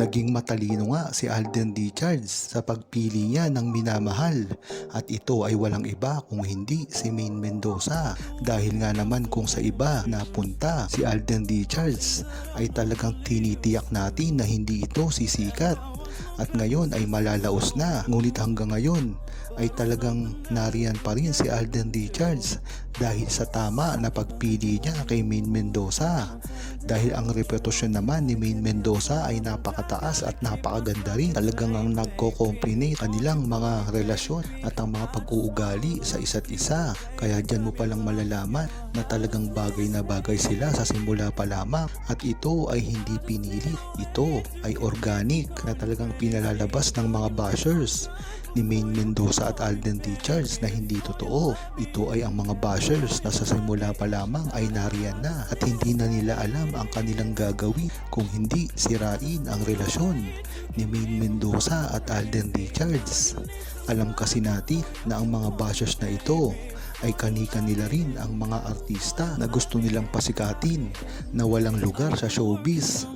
Naging matalino nga si Alden Richards sa pagpili niya ng minamahal. At ito ay walang iba kung hindi si Main Mendoza. Dahil nga naman kung sa iba napunta si Alden Richards ay talagang tinitiyak natin na hindi ito sisikat. At ngayon ay malalaos na. Ngunit hanggang ngayon ay talagang nariyan pa rin si Alden Richards dahil sa tama na pagpili niya kay Main Mendoza. Dahil ang reputasyon naman ni Main Mendoza ay napakataas at napakaganda rin. Talagang ang nagko-complement kanilang mga relasyon at ang mga pag-uugali sa isa't isa. Kaya dyan mo palang malalaman na talagang bagay na bagay sila sa simula pa lamang. At ito ay hindi pinili. Ito ay organic na talagang pinalalabas ng mga bashers ni Main Mendoza at Alden Richards na hindi totoo. Ito ay ang mga bashers na sa simula pa lamang ay nariyan na at hindi na nila alam ang kanilang gagawin kung hindi sirain ang relasyon ni Main Mendoza at Alden Richards. Alam kasi natin na ang mga bashers na ito ay kanika nila rin ang mga artista na gusto nilang pasikatin na walang lugar sa showbiz.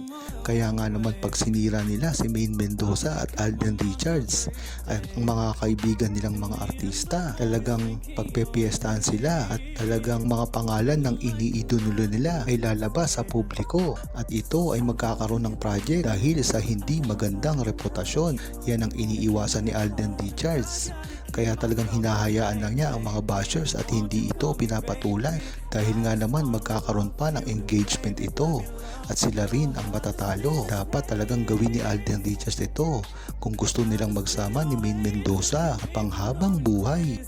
Kaya nga naman pag sinira nila si Main Mendoza at Alden Richards ay ang mga kaibigan nilang mga artista talagang pagpepiestahan sila at talagang mga pangalan ng iniidolo nila ay lalabas sa publiko at ito ay magkakaroon ng project dahil sa hindi magandang reputasyon. Yan ang iniiwasan ni Alden Richards. Kaya talagang hinahayaan lang niya ang mga bashers at hindi ito pinapatulan dahil nga naman magkakaroon pa ng engagement ito at sila rin ang matatalo. Dapat talagang gawin ni Alden Richards ito kung gusto nilang magsama ni Main Mendoza panghabang buhay.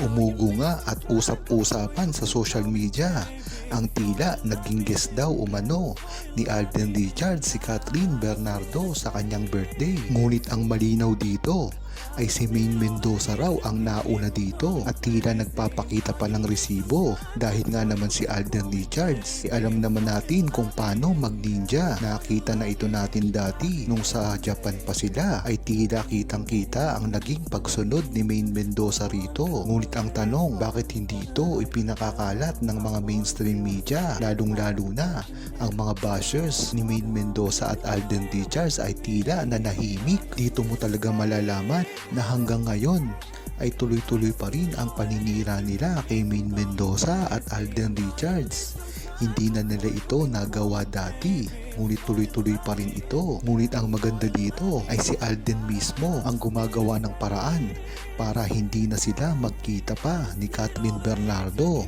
Umugo nga at usap-usapan sa social media ang tila naging guest daw umano ni Alden Richards si Catherine Bernardo sa kanyang birthday. Ngunit ang malinaw dito ay si Main Mendoza raw ang nauna dito at tila nagpapakita pa ng resibo dahil nga naman si Alden Richards. Eh, alam naman natin kung paano mag-ninja. Nakita na ito natin dati nung sa Japan pa sila ay tila kitang kita ang naging pagsunod ni Main Mendoza rito. Ngunit ang tanong bakit hindi ito ipinakakalat ng mga mainstream media lalong lalo na ang mga bashers ni Main Mendoza at Alden Richards ay tila nanahimik. Dito mo talaga malalaman na hanggang ngayon ay tuloy-tuloy pa rin ang paninira nila kay Main Mendoza at Alden Richards. Hindi na nila ito nagawa dati, ngunit tuloy-tuloy pa rin ito. Ngunit ang maganda dito ay si Alden mismo ang gumagawa ng paraan para hindi na sila magkita pa ni Kathleen Bernardo.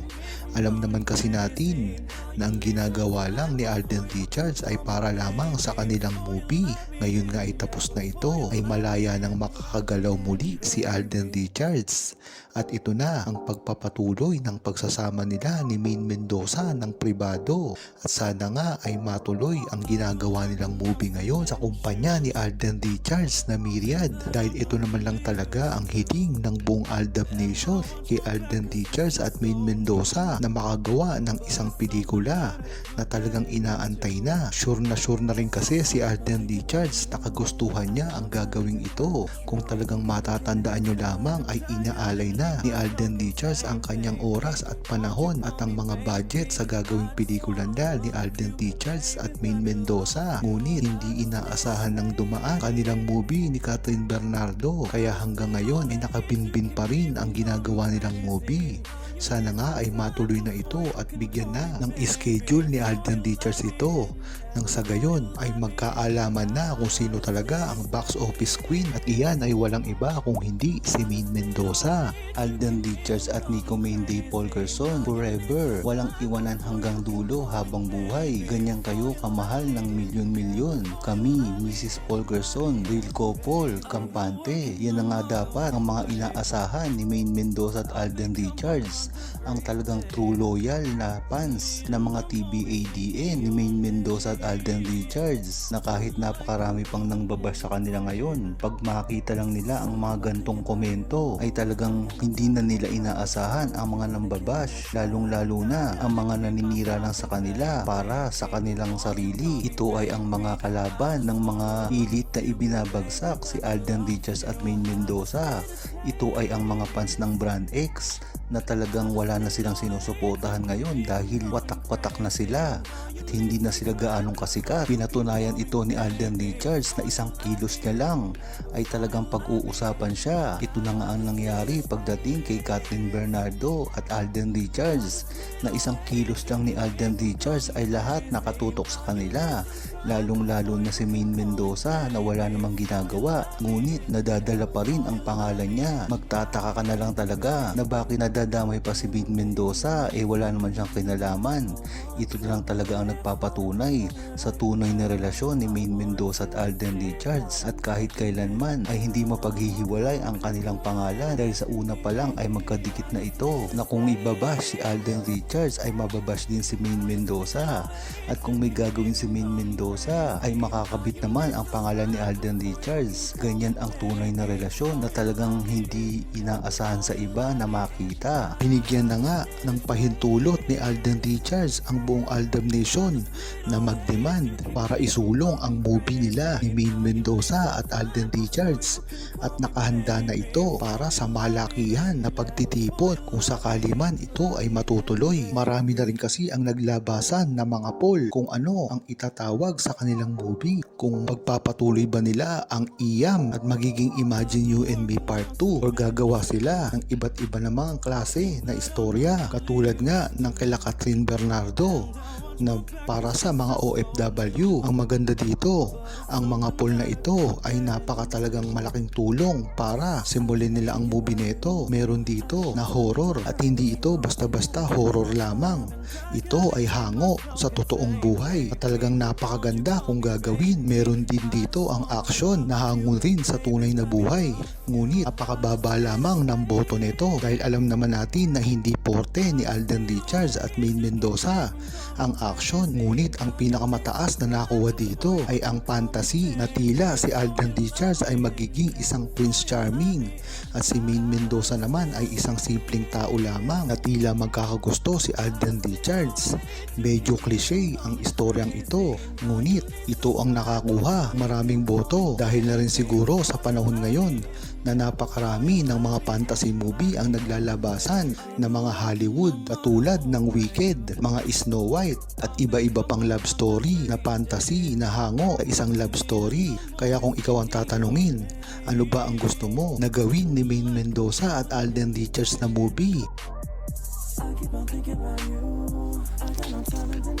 Alam naman kasi natin na ang ginagawa lang ni Alden Richards ay para lamang sa kanilang movie. Ngayon nga ay tapos na ito ay malaya nang makakagalaw muli si Alden Richards. At ito na ang pagpapatuloy ng pagsasama nila ni Main Mendoza ng pribado. At sana nga ay matuloy ang ginagawa nilang movie ngayon sa kumpanya ni Alden Richards na Myriad. Dahil ito naman lang talaga ang hiling ng buong Aldab Nation kay Alden Richards at Main Mendoza na makagawa ng isang pelikula na talagang inaantay na. Sure na sure na rin kasi si Alden Richards na kagustuhan niya ang gagawing ito. Kung talagang matatandaan nyo lamang ay inaalay na ni Alden Richards ang kanyang oras at panahon at ang mga budget sa gagawing pelikula nila ni Alden Richards at Main Mendoza. Ngunit hindi inaasahan ng dumaan kanilang movie ni Catherine Bernardo kaya hanggang ngayon ay nakabinbin pa rin ang ginagawa nilang movie. Sana nga ay matuloy na ito at bigyan na ng schedule ni Alden Richards ito nang sa gayon ay magkaalaman na kung sino talaga ang box office queen at iyan ay walang iba kung hindi si Main Mendoza. Alden Richards at Nico Menday Polgerson forever walang iwanan hanggang dulo habang buhay. Ganyan kayo kamahal ng milyon-milyon. Kami, Mrs. Polgerson, Real Couple, Kampante. Yan na nga dapat ang mga inaasahan ni Main Mendoza at Alden Richards. Ang talagang true loyal na fans ng mga TBADN ni Main Mendoza at Alden Richards na kahit napakarami pang nang babash sa kanila ngayon pag makita lang nila ang mga gantong komento ay talagang hindi na nila inaasahan ang mga nambabash. Lalong lalo na ang mga naninira lang sa kanila para sa kanilang sarili. Ito ay ang mga kalaban ng mga pilit na ibinabagsak si Alden Richards at Main Mendoza. Ito ay ang mga fans ng Brand X na talagang wala na silang sinusuportahan ngayon dahil watak-watak na sila at hindi na sila gaanong kasikat. Pinatunayan ito ni Alden Richards na isang kilos niya lang ay talagang pag-uusapan siya. Ito na nga ang nangyari pagdating kay Kathleen Bernardo at Alden Richards na isang kilos lang ni Alden Richards ay lahat nakatutok sa kanila lalong lalo na si Main Mendoza na wala namang ginagawa ngunit nadadala pa rin ang pangalan niya magtataka ka na lang talaga na bakit nadadamay pa si Main Mendoza eh wala naman siyang kinalaman. Ito na lang talaga ang nagpapatunay sa tunay na relasyon ni Main Mendoza at Alden Richards. At kahit kailanman ay hindi mapaghihiwalay ang kanilang pangalan dahil sa una pa lang ay magkadikit na ito na kung ibabash si Alden Richards ay mababash din si Main Mendoza. At kung may gagawin si Main Mendoza ay makakabit naman ang pangalan ni Alden Richards. Ganyan ang tunay na relasyon na talagang hindi inaasahan sa iba na makita binigyan na nga ng pahintulot ni Alden Richards ang buong Aldam Nation na magdemand para isulong ang movie nila ni Main Mendoza at Alden Richards at nakahanda na ito para sa malakihan na pagtitipon kung sakali man ito ay matutuloy. Marami na rin kasi ang naglabasan ng mga poll kung ano ang itatawag sa kanilang movie. Kung magpapatuloy ba nila ang IAM at magiging Imagine You and Me Part 2 or gagawa sila ng iba't iba namang klase na istorya katulad nga ng kila Catherine Bernardo na para sa mga OFW. Ang maganda dito, ang mga poll na ito ay napaka talagang malaking tulong para simbulin nila ang movie nito. Meron dito na horror at hindi ito basta-basta horror lamang. Ito ay hango sa totoong buhay at talagang napakaganda kung gagawin. Meron din dito ang action na hango rin sa tunay na buhay. Ngunit napakababa lamang ng boto nito dahil alam naman natin na hindi porte ni Alden Richards at Main Mendoza ang action. Ngunit ang pinakamataas na nakuha dito ay ang fantasy na tila si Alden Richards ay magiging isang Prince Charming at si Main Mendoza naman ay isang simpleng tao lamang na tila magkakagusto si Alden Richards. Medyo cliche ang istoryang ito ngunit ito ang nakakuha maraming boto dahil na rin siguro sa panahon ngayon na napakarami ng mga fantasy movie ang naglalabasan ng mga Hollywood katulad ng Wicked, mga Snow White at iba-iba pang love story na fantasy na hango sa isang love story. Kaya kung ikaw ang tatanungin, ano ba ang gusto mo na gawin ni Main Mendoza at Alden Richards na movie?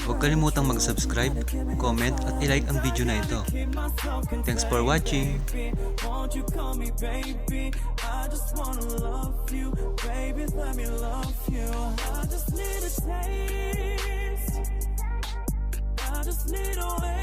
Huwag kalimutang mag-subscribe, comment at i-like ang video na ito. Thanks for watching! Baby. Let me love you. I just need a taste. just need a way.